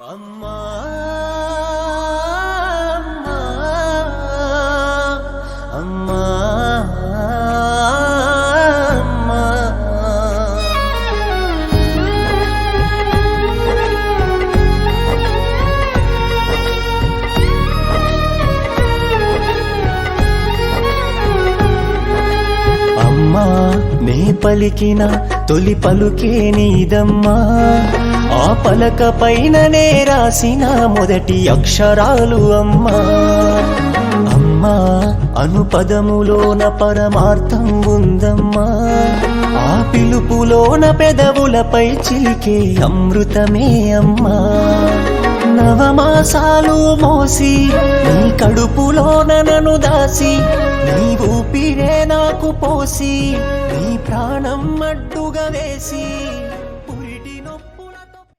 అమ్మా అమ్మా అమ్మా అమ్మా. నే పలికిన తొలి పలుకే నీదమ్మా. ఆ పలక పైననే రాసిన మొదటి అక్షరాలు అమ్మా. అమ్మా అనుపదములోన పరమార్థం ఉందమ్మా. ఆ పిలుపులోన పెదవులపై చిలికే అమృతమే అమ్మా. నవమాసాలు మోసి నీ కడుపులోన నను దాసి నీ ఊపిరే నాకు పోసి నీ ప్రాణం అడ్డుగా వేసి.